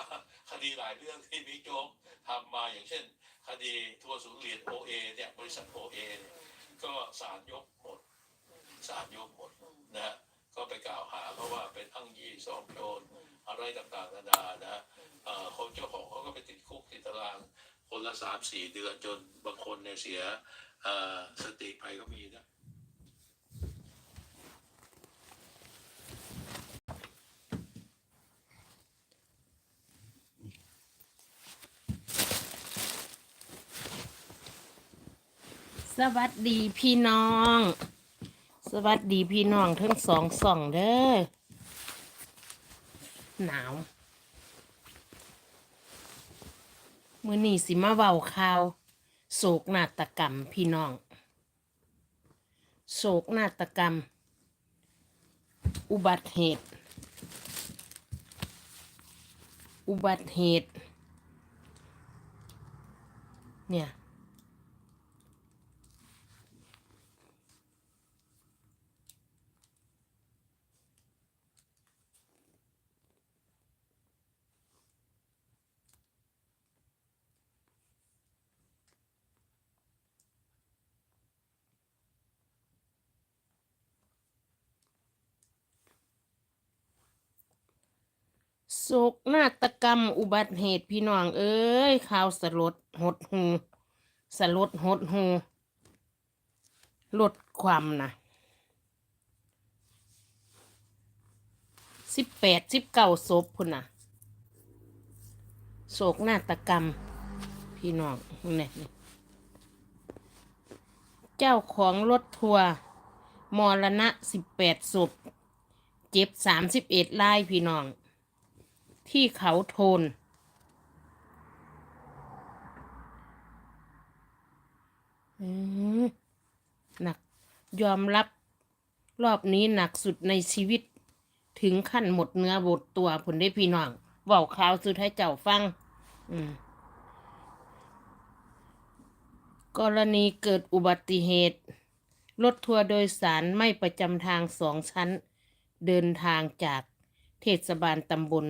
ว่าคดีหลายเรื่องที่บิ๊กโจ๊กทำมาอย่างเช่น คดีทัวร์ศูนย์เหรียญโอเอเนี่ยบริษัทโอเอก็ศาลยกหมดศาลยกหมดนะฮะก็ไปกล่าวหาเขาะว่าเป็นอ้งยี่ซองโจรอะไรต่างๆนานานะเออคนเจ้าของเขาก็ไปติดคุกติดตาราง คนละสามสี่เดือนจนบางคนเนี่ยเสียสติไปก็มีนะ สวัสดีพี่น้อง สวัสดีพี่น้องทั้งสองส่องเด้อ หนาว มือนี่สิมาเบาข่าว โศกนาฏกรรมพี่น้อง โศกนาฏกรรม อุบัติเหตุ อุบัติเหตุ เนี่ย โศกนาฏกรรมอุบัติเหตุพี่น้องเอ้ยข่าวสลดหดหูสลดหดหูลดความนะสิบแปดสิบเก้าศพพุ่นนะโศกนาฏกรรม พี่น้องเนี่ยเจ้าของรถทัวร์มรณะสิบแปดศพ เจ็บสามสิบเอ็ดลายพี่น้อง ที่เขาโทน หนักยอมรับรอบนี้หนักสุดในชีวิต ถึงขั้นหมดเนื้อหมดตัวผลได้พี่น้องเว่าข่าวสุดให้เจ้าฟัง อืมกรณีเกิดอุบัติเหตุ รถทัวร์โดยสารไม่ประจำทางสองชั้น เดินทางจากเทศบาลตำบล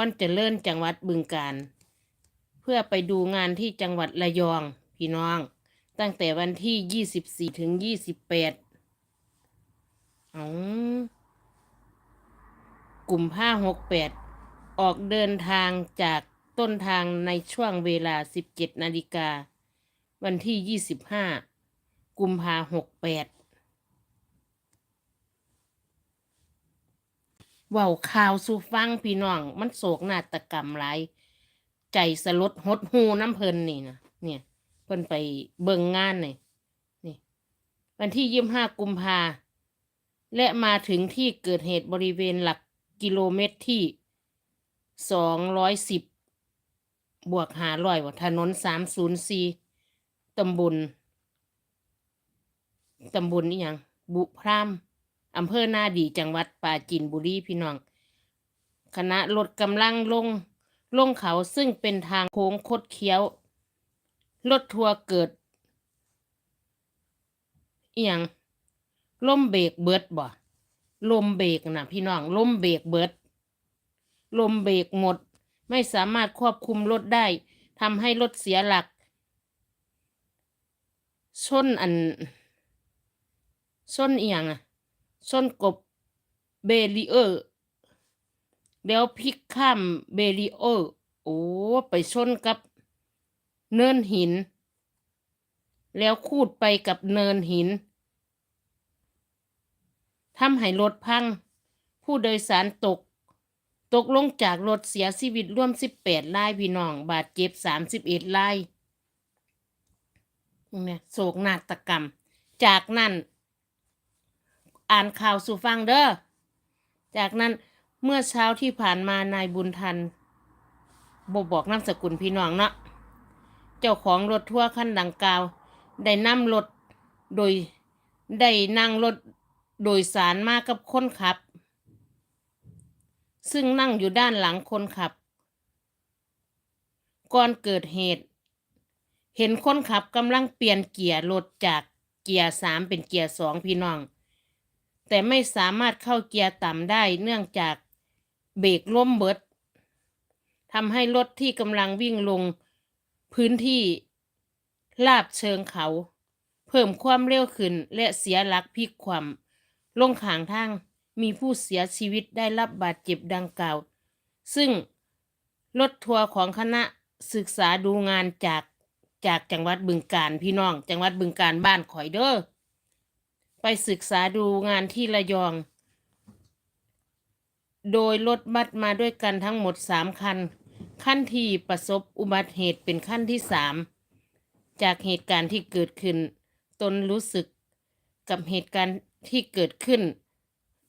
พรเจริญจังหวัดบึงกาฬเพื่อไปดูงานที่จังหวัดระยอง พี่น้อง ตั้งแต่วันที่24ถึง28อ๋อกลุ่มผ้า68ออกเดินทางจากต้นทางในช่วงเวลา17นาฬิกา วันที่25กุมภา68 เว้าข่าวสู่ฟังพี่น้อง มันโศกนาฏกรรมหลายใจสลดหดหูน้ำเพลินนี่นะเนี่ยเพิ่นไปเบิ่งงานนี่นี่ วันที่ยี่ห้ากุมภาและมาถึงที่เกิดเหตุบริเวณหลักกิโลเมตรที่สองร้อยสิบบวกหาร้อยว่าถนนสามศูนย์สี่ตำบลตำบลนี่ยัง บุพราม อำเภอหน้าดีจังหวัดปราจีนบุรีพี่น้อง คณะรถกำลังลงลงเขาซึ่งเป็นทางโค้งคดเคี้ยว รถทัวร์เกิดเอหย่างล่มเบรกเบิดบ่ลมเบรกนะพี่น้องลมเบรกเบิด ลมเบรกหมด ไม่สามารถควบคุมรถได้ทำให้รถเสียหลัก ชนอันชนเอียงอะ ชนกบเบรีเออร์ แล้วพลิกข้ามเบรีเออร์ โอ้ ไปชนกับเนินหิน แล้วคูดไปกับเนินหินทำให้รถพัง ผู้โดยสารตก ตกลงจากรถเสียชีวิตร่วม 18รายพี่น้อง บาดเจ็บ 31รายเนี่ยโศกนาฏกรรม จากนั้น อ่านข่าวสู่ฟังเด้อ จากนั้นเมื่อเช้าที่ผ่านมานายบุญทันบบอกนามสกุลพี่น้องเนาะ เจ้าของรถทัวร์คันดังกล่าว ได้นำรถโดยได้นั่งรถโดยสารมากับคนขับ ซึ่งนั่งอยู่ด้านหลังคนขับ ก่อนเกิดเหตุ เห็นคนขับกำลังเปลี่ยนเกียร์รถจากเกียร์สามเป็นเกียร์สองพี่น้อง แต่ไม่สามารถเข้าเกียร์ต่ำได้เนื่องจากเบรกล้มเบิดทำให้รถที่กำลังวิ่งลงพื้นที่ลาบเชิงเขา เพิ่มความเร็วขึ้นและเสียหลักพลิกความลงขางทางมีผู้เสียชีวิตได้รับบาดเจ็บดังกล่าว ซึ่งรถทัวร์ของคณะศึกษาดูงานจากจากจังหวัดบึงกาฬพี่น้อง จังหวัดบึงกาฬบ้านข่อยเด้อ ไปศึกษาดูงานที่ระยอง โดยรถบัสมาด้วยกันทั้งหมดสามคัน ขั้นที่ประสบอุบัติเหตุเป็นขั้นที่สามจากเหตุการณ์ที่เกิดขึ้น ตนรู้สึกกับเหตุการณ์ที่เกิดขึ้น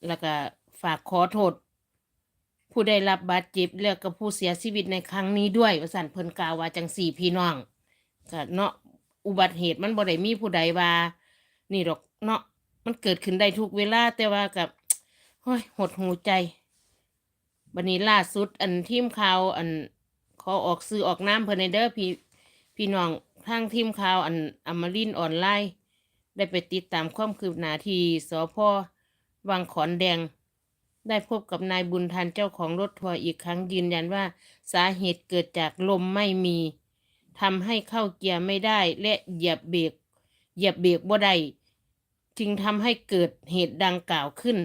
แล้วก็ฝากขอโทษ ผู้ได้รับบาดเจ็บแล้วก็ผู้เสียชีวิตในครั้งนี้ด้วยวสันเพิ่นกล่าวว่าจังสี่พี่น้องก็เนาะอุบัติเหตุมันบ่ได้มีผู้ใดว่า นี่ดอกเนาะ มันเกิดขึ้นได้ทุกเวลาแต่ว่ากับโอ้ยหดหูใจบันนี้ล่าสุด อันทีมข่าวอันขอออกสื่อออกน้ำเพิ่นในเด้อพี่พี่น้องทางทีมข่าวอันอมรินออนไลน์ ได้ไปติดตามความคืบหน้าที่สพวังขอนแดง ได้พบกับนายบุญทันเจ้าของรถทัวร์อีกครั้งยืนยันว่า สาเหตุเกิดจากลมไม่มีทำให้เข้าเกียร์ไม่ได้และเหยียบเบรกเหยียบเบรกบ่ได้ จึงทำให้เกิดเหตุดังกล่าวขึ้น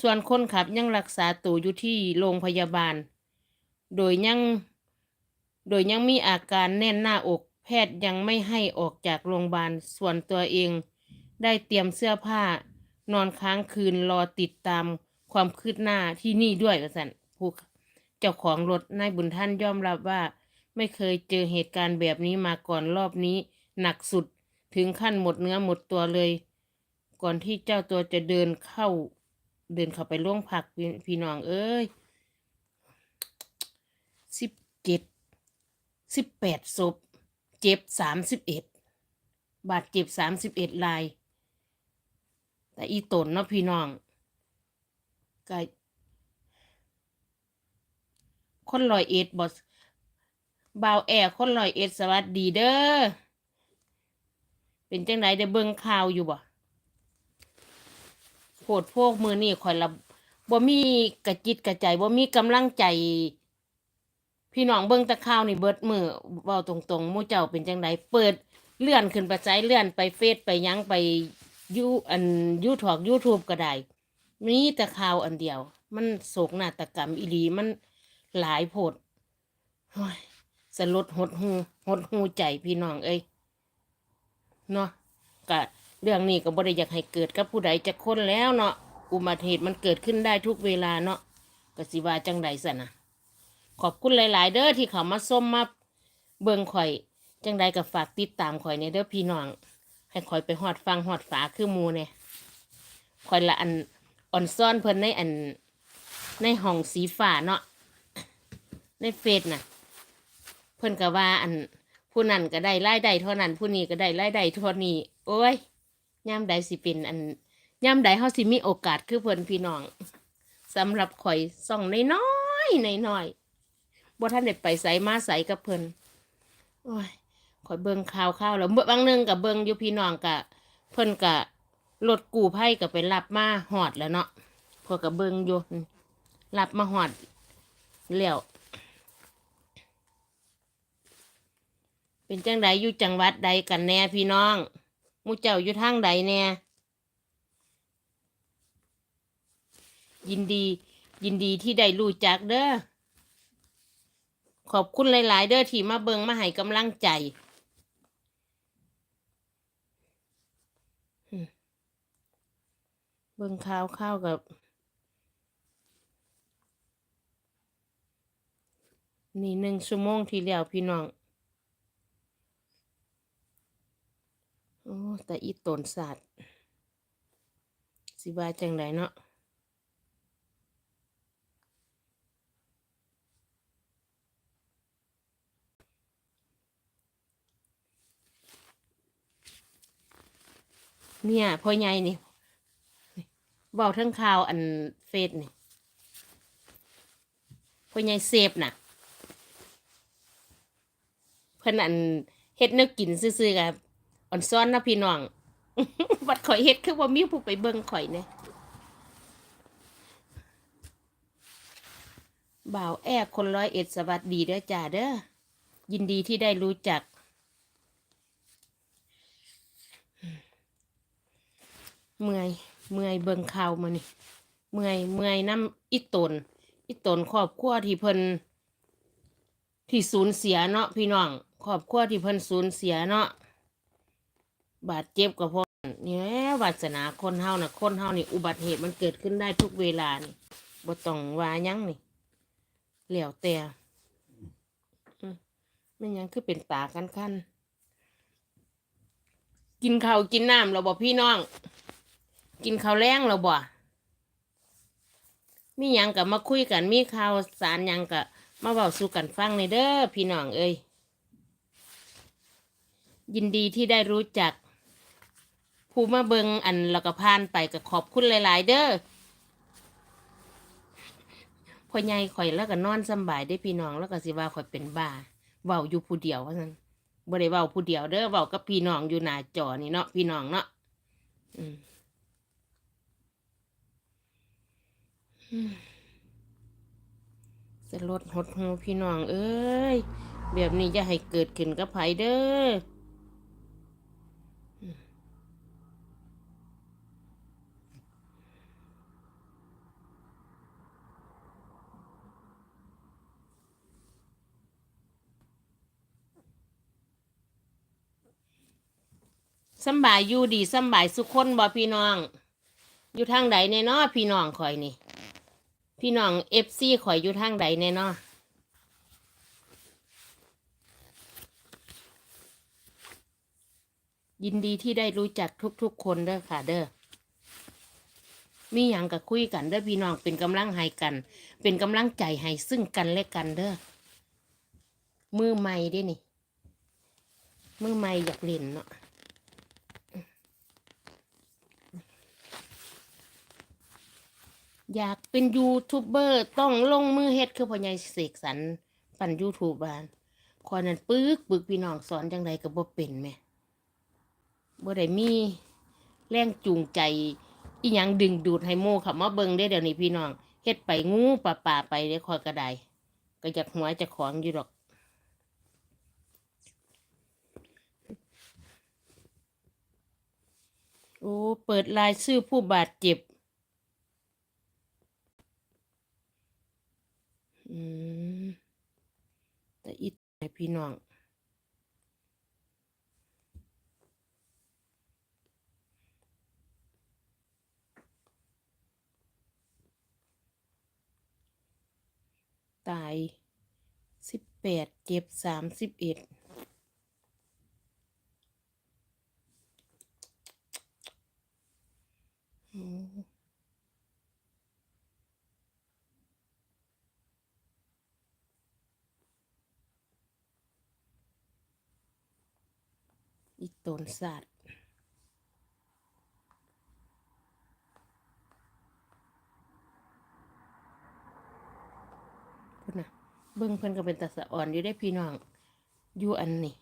ส่วนคนขับยังรักษาตัวอยู่ที่โรงพยาบาล โดยยัง โดยยังมีอาการแน่นหน้าอกแพทย์ยังไม่ให้ออกจากโรงพยาบาล ส่วนตัวเอง ได้เตรียมเสื้อผ้านอนค้างคืนรอติดตามความคืบหน้าที่นี่ด้วยว่าสันผู้เจ้าของรถนายบุญท่านยอมรับว่า ไม่เคยเจอเหตุการณ์แบบนี้มาก่อนรอบนี้ หนักสุดถึงขั้นหมดเนื้อหมดตัวเลย ก่อนที่เจ้าตัวจะเดินเข้า เดินเข้าไปล่วงผักพี่พี่น้องเอ้ยสิบเจ็ดสิบแปดศพ เจ็บสามสิบเอ็ดบาดเจ็บสามสิบเอ็ดราย แต่อีตนเนาะพี่น้องก็คนลอยเอ็ดบอสบาวแอร์คนลอยเอ็ดสวัสดีเด้อเป็นจังไดได้เบิ่งข่าวอยู่บ่ พดพวกมือนี่คอยละบ่มีกระจิตกระใจบ่มีกำลังใจ พี่น้องเบิ่งตะข่าวนี่เบิดมือเว้าตรงๆมู่เจ้าเป็นจังไดเปิดเลื่อนขึ้นไปใจเลื่อนไปเฟซไปยังไปยูอันยูทอกยูทูบก็ได้มีแต่ข่าวอันเดียว มันโศกนาฏกรรมอีหลีมันหลายโพดสลดหดหูหดหูใจพี่น้องเอ้ยเนาะกะ เรื่องนี้ก็บ่ได้อยากให้เกิดกับผู้ใดจะคนแล้วเนาะอุบัติเหตุมันเกิดขึ้นได้ทุกเวลาเนาะกสิว่าจังใดสะนะขอบคุณหลาย ๆ เด้อที่เขามาส้มมาเบิ่งข่อย จังใดก็ฝากติดตามข่อยในเด้อพี่น้อง ให้คอยไปหอดฟังหอดฝาคือมูเนี่ยคอยละอันอ่อนซ่อนเพิ่นในอันในห้องสีฟ้าเนาะในเฟซน่ะ เพิ่นก็ว่าอันผู้นั้นก็ได้รายได้เท่านั้นผู้นี้ก็ได้รายได้เท่านี้ โอ้ย ย่ามใดสิเป็นอันย่ามใดเฮาสิมีโอกาสคือเพิ่นพี่น้องสำหรับข่อยส่องน้อยๆน้อยๆบ่ทันได้ไปไสมาไสกับเพิ่นโอ้ยข่อยเบิ่งข่าวข่าวแล้วเมื่อบางนึงกับเบิ่งอยู่พี่น้องกะเพิ่นกะรถกู้ภัยก็ไปรับมาหอดแล้วเนาะพวกกับเบิ่งอยู่รับมาหอดแล้วเป็นจังใดอยู่จังหวัดใดกันแน่พี่น้อง มู่เจ้าอยู่ทางใดแน่ยินดี ยินดีที่ได้รู้จักเด้อขอบคุณหลาย ๆ เด้อที่มาเบิงมาให้กำลังใจเบิ่งข่าวข้าวกับ นี่หนึ่งชั่วโมงที่แล้วพี่น้อง โอ้แต่อีตนสัตว์สิบาจังไดเนาะเนี่ยพ่อใหญ่นี่เบาทั้งข่าวอันเฟซนี่พ่อใหญ่เซฟน่ะ เพิ่นอันเฮ็ดแนวกินซื่อๆกับ อ่อนซ้อนนะพี่น้องบัดข่อยเฮ็ดคือว่ามีผู้ไปเบิ่งข่อยเนี่ยบ่าวแอร์คนร้อยเอ็ดสวัสดีเด้อจ่าเด้อยินดีที่ได้รู้จัก เมื่อยเมื่อยเบิ่งข่าวมานี่เมื่อยเมื่อยน้ำอิตนอิตนครอบครัวที่เพิ่นที่สูญเสียเนาะพี่น้องครอบครัวที่เพิ่นสูญเสียเนาะ บาดเจ็บก็เพราะเนี่ยวาสนาคนเฮาน่ะ คนเฮานี่ อุบัติเหตุมันเกิดขึ้นได้ทุกเวลานี่บ่ต้องว่ายังนี่แล้วแต่อืมมันหยังคือเป็นตากันคันกินข้าวกินน้ำเราบ่พี่น้อง กินข้าวแรงเราบ่มียังกับมาคุยกันมีข่าวสารยังกับมาเบาสู่กันฟังในเด้อพี่น้องเอ้ยยินดีที่ได้รู้จัก ผู้มาเบิงอันแล้วก็พานไปก็ขอบคุณหลาย ๆ เด้อพ่อใหญ่ข่อยแล้วก็นอนสบายได้พี่น้องแล้วก็สิว่าข่อยเป็นบ้าเว้าอยู่ผู้เดียวว่าซั่นบ่ได้เว้าผู้เดียวเด้อเว้ากับพี่น้องอยู่หน้าจอนี่เนาะพี่น้องเนาะอืมสลดหดหูพี่น้องเอ้ย แบบนี้จะให้เกิดขึ้นกับไผเด้อ สบายอยู่ดีสบายสุขคนบ่พี่น้อง อยู่ทางใดแน่นอพี่น้องคอยนี่ พี่น้องเอฟซีข่อยอยู่ทางใดแน่เนาะยินดีที่ได้รู้จักทุกๆคนเด้อค่ะเด้อมีอย่างกับคุยกันเด้อพี่น้องเป็นกำลังให้กัน เป็นกำลังใจให้ซึ่งกันและกันเด้อมือใหม่ด้นี่ มือใหม่อยากเล่นเนาะ อยากเป็นยูทูบเบอร์ต้องลงมือเฮ็ดคือพ่อใหญ่เสกสรรปั่นยูทูบบานคอยนั้นปึกปึกพี่น้องสอนจังใดก็บ่เป็นแม่บ่ได้มีแรงจูงใจอีหยังดึงดูดให้หมู่เขับมาเบิ่งได้เดี๋ยวนี้พี่น้องเฮ็ดไปงูป่าป่าไปได้คอยกระไดก็อยากหัวจะของอยู่ดอกโอ้เปิดรายชื่อผู้บาดเจ็บ อืมแต่อีไอพี่น้องตายสิบแปดเจ็บสามสิบเอ็ดโอ้ อีตนสัตว์พุ่นนะเบิ่งเพิ่นก็เป็นตาสะอ่อนอยู่ได้พี่น้องอยู่อันนี้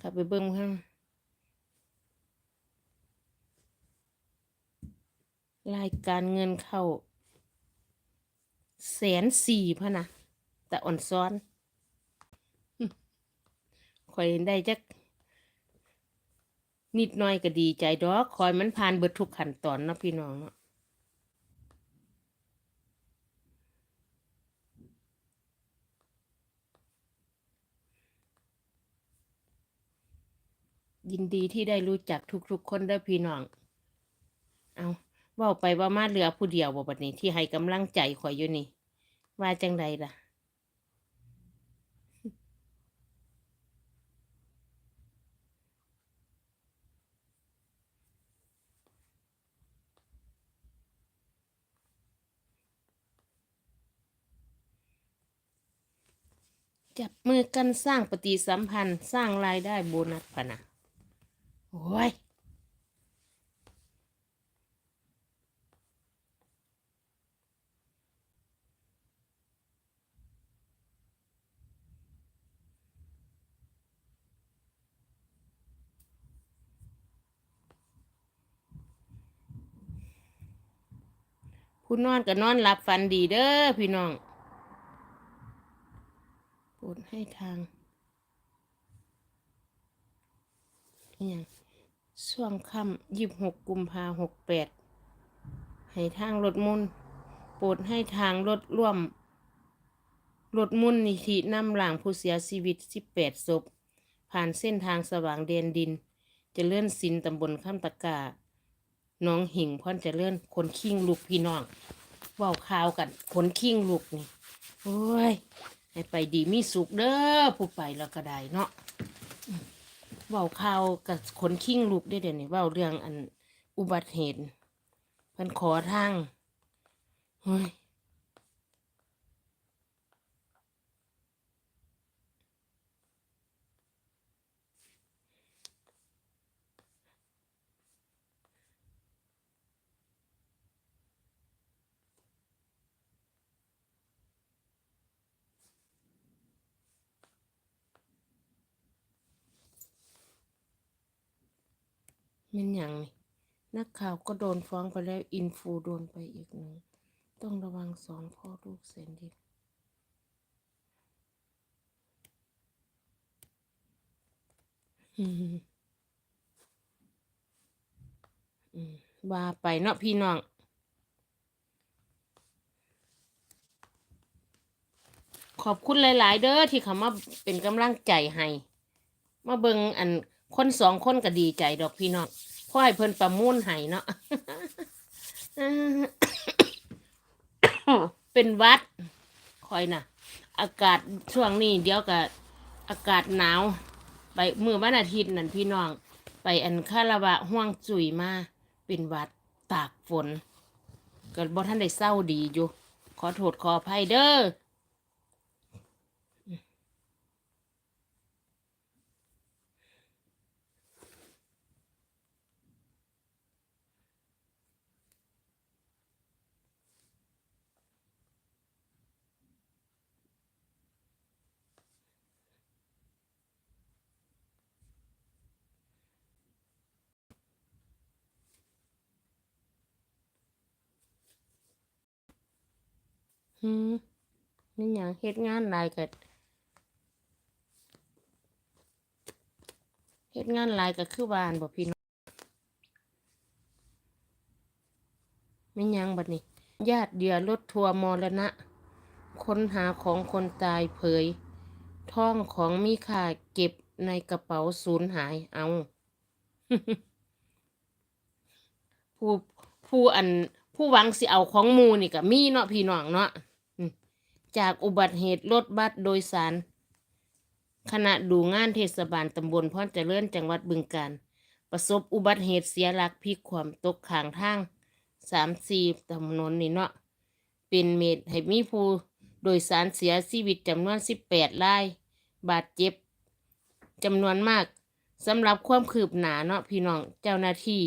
ขับไปเบิ่งเพิ่นรายการเงินเข้าแสนสี่พะนะแต่อ่อนซ้อนข่อยได้จัก นิดหน่อยก็ดีใจดอกคอยมันผ่านเบิดทุกขั้นตอนเนาะพี่น้องเนาะยินดีที่ได้รู้จักทุกๆคนด้อพี่น้อง เอาว้าไปว่ามาเหลือผู้เดียวบ่บัดนี้ที่ให้กำลังใจข่อยอยู่นี่ ว่าจังใดล่ะ จับมือกันสร้างปฏิสัมพันธ์สร้างรายได้โบนัสพะนะโอ้ยผู้นอนก็นอนหลับฝันดีเด้อพี่น้อง ดให้ทางอย่างช่วงค่ำยี่หกกุมภาหกแปดให้ทางรถมุนโปรดให้ทางรถร่วมรถมุนนิธินำหลังผู้เสียชีวิต18ศพ ผ่านเส้นทางสว่างเดนดินเจะเลื่อนสินตำบลข้ามตะกาน้องหิ่งพ่อนเจะเลื่อนคนขิงลูกพี่น้องเว้าข่าวกัน คนขิงลูกนี่ โอ้ย ให้ไปดีมีสุขเด้อผู้ไปแล้วก็ได้เนาะเว้าข่าวกับคนขิงลูกได้เดี๋ยวนี้เว้าเรื่องอันอุบัติเหตุเพิ่นขอทางเฮ้ย มันอย่างนี่นักข่าวก็โดนฟ้องไปแล้ว อินฟูโดนไปอีกหนึ่ง ต้องระวังสองพ่อลูกแสนดีอืมอืมว่าไปเนาะพี่น้องขอบคุณหลาย ๆ เด้อที่เขามาเป็นกำลังใจให้ มาเบิงอันคนสองคนก็ดีใจดอกพี่น้อง เพราะให้เพิ่นประมูลให้เนาะเป็นวัดคอยน่ะอากาศช่วงนี้เดี๋ยวก็อากาศหนาว ไปมือวันอาทิตย์นั่นพี่น้อง ไปอันคาราวะห่วงจุยมาเป็นวัดตากฝน ก็บ่ท่านได้เศร้าดีอยู่ ขอโทษขออภัยเด้อ หืมนี่หยังเฮ็ดงานหลายก็เฮ็ดงานหลายก็คือบ้านบ่พี่น้องไม่ยังบัดนี้ ญาติเหยื่อรถทัวร์มรณะ ค้นหาของคนตายเผย ท่องของมีค่าเก็บในกระเป๋าสูญหายเอา ผู้ผู้อันผู้หวังสิเอาของมูนี่ก็มีเนาะพี่น้องเนาะ จากอุบัติเหตุรถบัสโดยสาร ขณะดูงานเทศบาลตำบลพรเจริญจังหวัดบึงกาฬประสบอุบัติเหตุเสียหลักพลิกความตกข้างทางสามสี่ถนนนี่เนาะเป็นเหตุให้มีผู้โดยสารเสียชีวิตจำนวนสิบแปดราย บาดเจ็บจำนวนมากสำหรับความคืบหน้าเนาะพี่น้องเจ้าหน้าที่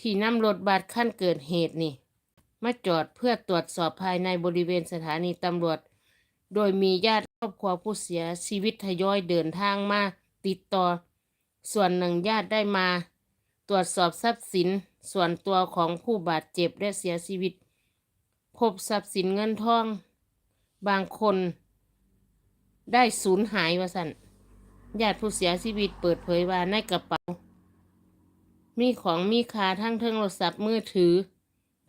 ที่นำรถบัสขั้นเกิดเหตุนี่ มาจอดเพื่อตรวจสอบภายในบริเวณสถานีตำรวจ โดยมีญาติครอบครัวผู้เสียชีวิตทยอยเดินทางมาติดต่อ ส่วนหนึ่งญาติได้มา ตรวจสอบทรัพย์สินส่วนตัวของผู้บาดเจ็บและเสียชีวิต พบทรัพย์สินเงินทอง บางคน ได้สูญหายว่าสันญาติผู้เสียชีวิตเปิดเผยว่าในกระเป๋า มีของมีค่าทั้งเทิงโทรศัพท์มือถือ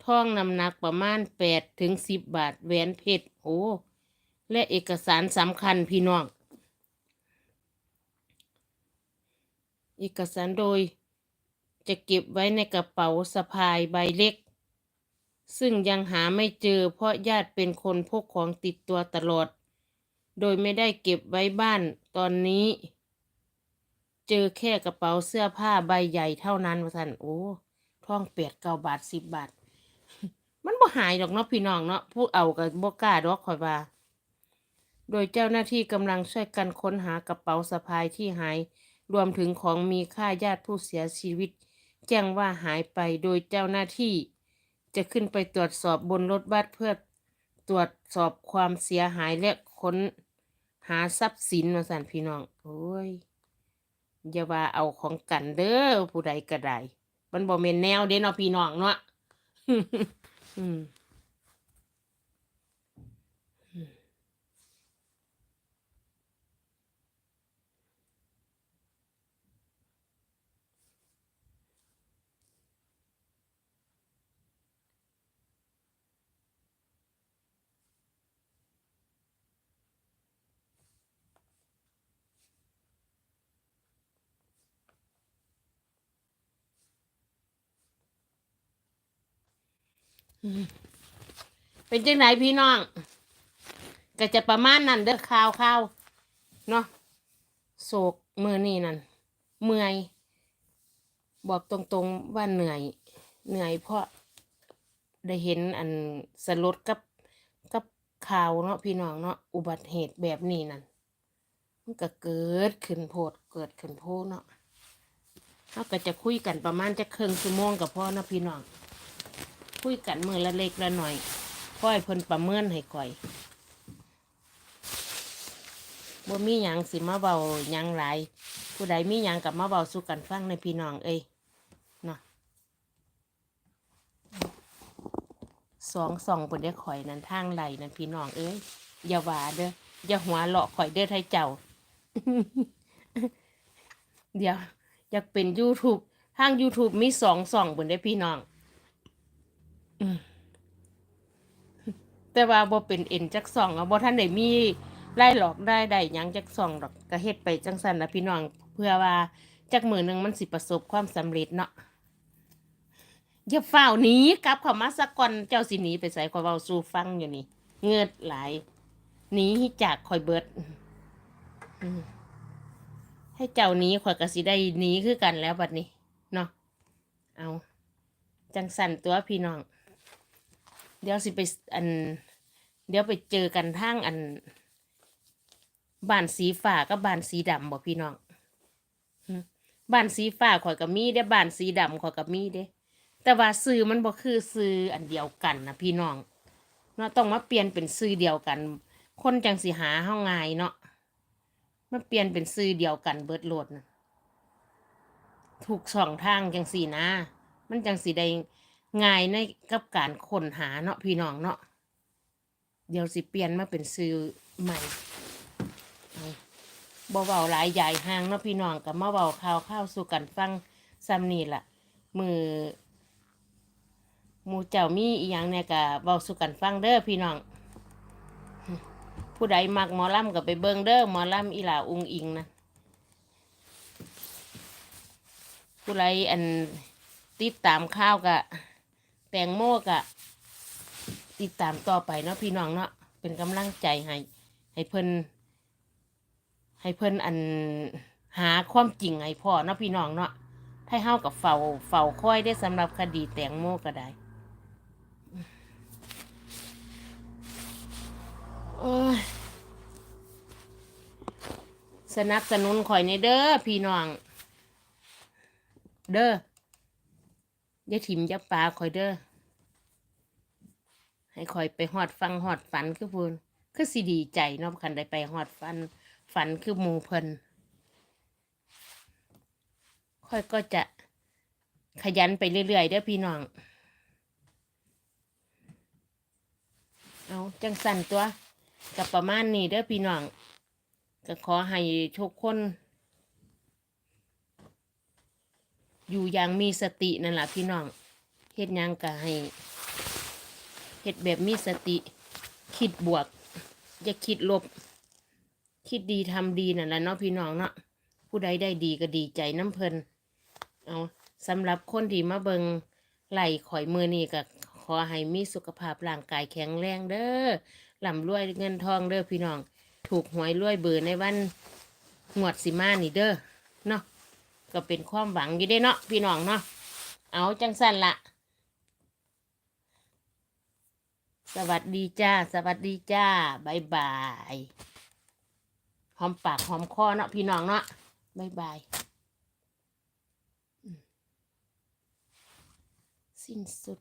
ทองน้ำหนักประมาณแปดถึงสิบบาทแหวนเพชรโอ้ และเอกสารสำคัญพี่น้อง เอกสารโดยจะเก็บไว้ในกระเป๋าสะพายใบเล็ก ซึ่งยังหาไม่เจอเพราะญาติเป็นคนพกของติดตัวตลอด โดยไม่ได้เก็บไว้บ้านตอนนี้ เจอแค่กระเป๋าเสื้อผ้าใบใหญ่เท่านั้นว่าท่านโอ้ท่องเปียดเก้าบาทสิบบาท มันบ่หายดอกเนาะพี่น้องเนาะผู้เอากับบ่กล้าดอกคอยว่า โดยเจ้าหน้าที่กำลังช่วยกันค้นหากระเป๋าสะพายที่หาย รวมถึงของมีค่าญาติผู้เสียชีวิต แจ้งว่าหายไปโดยเจ้าหน้าที่ จะขึ้นไปตรวจสอบบนรถบัสเพื่อตรวจสอบความเสียหายและค้นหาทรัพย์สินมาสั่นพี่น้อง โอ้ยอย่าว่าเอาของกันเด้อผู้ใดก็ได้มันบ่แม่นแนวเด้เนาะพี่น้องเนาะ อื เป็นจังไหนพี่น้อง ก็จะประมาณนั้นเด้อข่าวข่าวเนาะโศกมือนี่นั่นเมื่อย บอกตรงๆว่าเหนื่อย เหนื่อยเพราะได้เห็นอันสลดกับกับข่าวเนาะพี่น้องเนาะอุบัติเหตุแบบนี้นั่นมันก็เกิดขึ้นโพดเกิดขึ้นโพเนาะเราก็จะคุยกันประมาณจะครึ่งชั่วโมงกับพ่อนะพี่น้อง คุยกันมือละเล็กละหน่อยค่อยเพิ่นประเมินให้ก่อยบ่มีหยังสิมาเบาหยังหลายผู้ใดมีหยังกับมาเบาสู่กันฟังในพี่น้องเอ้ยเนาะสองสองเพิ่นได้ข่อยนั่นทางไหลนั่นพี่น้องเอ้ยอย่าว่าเด้ออย่าหัวเลาะข่อยเด้อไทยเจ้า เดี๋ยว อยากเป็น YouTube ทาง YouTube มีสองสองเพิ่นได้พี่น้อง แต่ว่าบ่เป็นเอ็นจักสองอะบ่ท่านได้มีไล่หลอกได้ได้ยังจักสองดอกก็เฮ็ดไปจังซั่นนะพี่น้อง เพื่อว่าจักมือหนึ่งมันสิประสบความสำเร็จเนาะอย่าเฝ้าหนีกลับเข้ามาสักก่อนเจ้าสิหนีไปใส่ขอยเว้าสู่ฟังอยู่นี่ เงือดหลายหนีจากข่อยเบิดให้เจ้าหนี้ข่อยก็สิได้หนีคือกันแล้วบัดนี้เนาะเอาจังสันตัวพี่น้อง เดี๋ยวสิไปอัน เดี๋ยวไปเจอกันทางอันบานสีฟ้ากับบานสีดำบอกพี่น้องบานสีฟ้าข่อยกับมีเด้บานสีดำข่อยกับมีเด้ แต่ว่าซื้อมันบ่คือซื้ออันเดียวกันนะพี่น้องเนาะต้องมาเปลี่ยนเป็นซื้อเดียวกัน คนจังสิหาเฮาง่ายเนาะมาเปลี่ยนเป็นซื้อเดียวกันเบิดโหลดนะถูกสองทางจังสีนะ มันจังสีได้ ง่ายในกับการค้นหาเนาะพี่น้องเนาะเดี๋ยวสิเปลี่ยนมาเป็นซื้อใหม่เอาบ่เบาหลายใหญ่ห้างเนาะพี่น้องกับมาเบาข่าวข้าวสู่กันฟังซ้ำนี่ล่ะมือมูเจ้ามีอีหยังเนี่ยก็เบาสู่กันฟังเด้อพี่น้อง ผู้ใดมักหมอลำก็ไปเบิ่งเด้อหมอลำอีหลาอุงอิงนะผู้ไรอันติดตามข้าวกะ ตงโมกะติดตามต่อไปเนาะพี่น้องเนาะเป็นกำลังใจให้ให้เพิ่นให้เพิ่นอันหาความจริงให้พ่อเนาะพี่น้องเนาะให้เฮากับเฝ้าเฝ้าค่อยได้สำหรับคดีแตงโมก็ได้สนับสนุนข่อยในเด้อพี่น้อง เด้ออย่าถิ่มอย่าปลาคอยเด้อ ให้คอยไปหอดฟังหอดฝันคือพูนคือสิดีใจเนาะคันได้ไปหอดฟันฝันคือมูเพิ่นค่อยก็จะขยันไปเรื่อยๆเด้อพี่น้อง เอาจังสั่นตัวกับประมาณนี้เด้อพี่น้อง ก็ขอให้ทุกคน อยู่อย่างมีสตินั่นแหละพี่น้องเฮ็ดยังก็ให้ เฮ็ดแบบมีสติ คิดบวก อย่าคิดลบ คิดดีทำดีนั่นแหละเนาะพี่น้องเนาะผู้ใดได้ดีก็ดีใจน้ำเพลินเอาสำหรับคนที่มาเบิงไหลข่อยมือนี่ก็ขอให้มีสุขภาพร่างกายแข็งแรงเด้อลำรวยเงินทองเด้อพี่น้อง ถูกหวยรวยเบอร์ในวันงวดสิมานี่เด้อเนาะก็เป็นความหวังอยู่ได้เนาะพี่น้องเนาะเอาจังสั้นละ สวัสดีจ้า สวัสดีจ้าบายบายหอมปากหอมคอเนาะพี่น้องเนาะบายบายสิ้นสุด